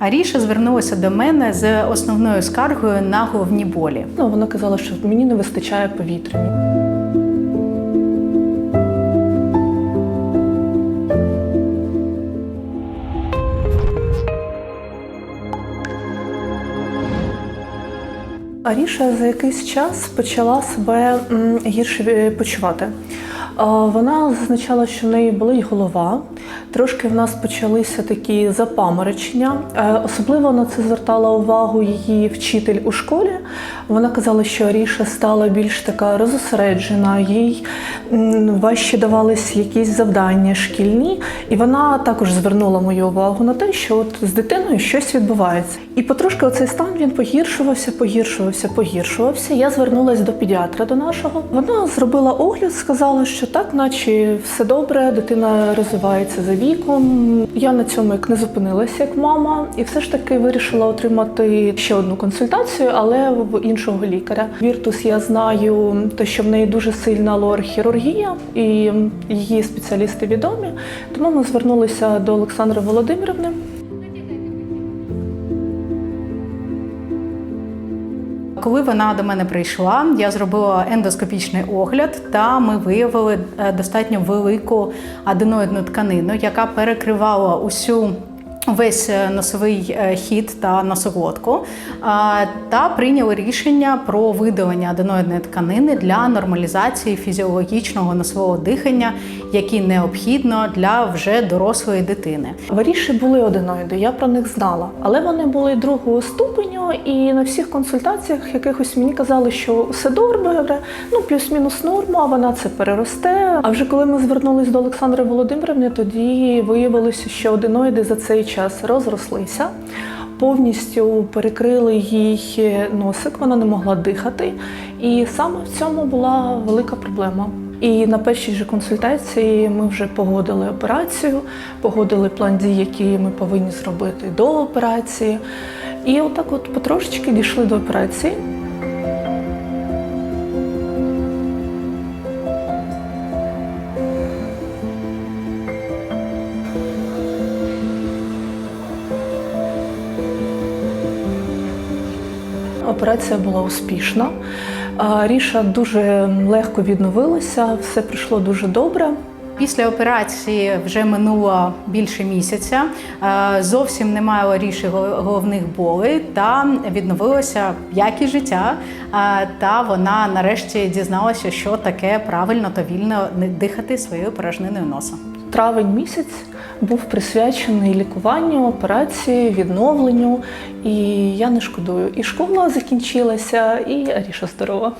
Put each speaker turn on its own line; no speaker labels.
Аріша звернулася до мене з основною скаргою на головні болі.
Ну, вона казала, що мені не вистачає повітря. Аріша за якийсь час почала себе гірше е, почувати. Вона зазначала, що в неї болить голова. Трошки в нас почалися такі запаморочення. Е, Особливо на це звертала увагу її вчитель у школі. Вона казала, що Аріша стала більш така розосереджена, їй важче давались якісь завдання шкільні. І вона також звернула мою увагу на те, що от з дитиною щось відбувається. І потрошки оцей стан він погіршувався, погіршувався, погіршувався. Я звернулася до педіатра до нашого. Вона зробила огляд, сказала, що так, наче все добре, дитина розвивається за віком. Я на цьому як не зупинилася як мама, і все ж таки вирішила отримати ще одну консультацію, але в іншого лікаря. Віртус я знаю, те, що в неї дуже сильна лор-хірургія, і її спеціалісти відомі. Тому ми звернулися до Олександри Володимирівни.
Коли вона до мене прийшла, я зробила ендоскопічний огляд, та ми виявили е, достатньо велику аденоїдну тканину, яка перекривала усю. Весь е, носовий е, хід та носоглотку А, та прийняли рішення про видалення аденоїдної тканини для нормалізації фізіологічного носового дихання, які необхідно для вже дорослої дитини.
В Аріші були одиноїди, я про них знала, але вони були другого ступеню, і на всіх консультаціях якихось мені казали, що все добре, ну плюс-мінус норма, вона це переросте. А вже коли ми звернулись до Олександри Володимирівни, тоді виявилося, що одиноїди за цей час розрослися. Повністю перекрили їй носик, вона не могла дихати, і саме в цьому була велика проблема. І на першій же консультації ми вже погодили операцію, погодили план дій, які ми повинні зробити до операції. І отак, от потрошечки дійшли до операції. Операція була успішна. Ріша дуже легко відновилася, все пройшло дуже добре.
Після операції вже минуло більше місяця. Зовсім немає у Аріші головних болей та відновилося якість життя. Та вона нарешті дізналася, що таке правильно та вільно дихати своєю порожниною носа.
Травень місяць був присвячений лікуванню, операції, відновленню. І я не шкодую. І школа закінчилася, і Аріша здорова.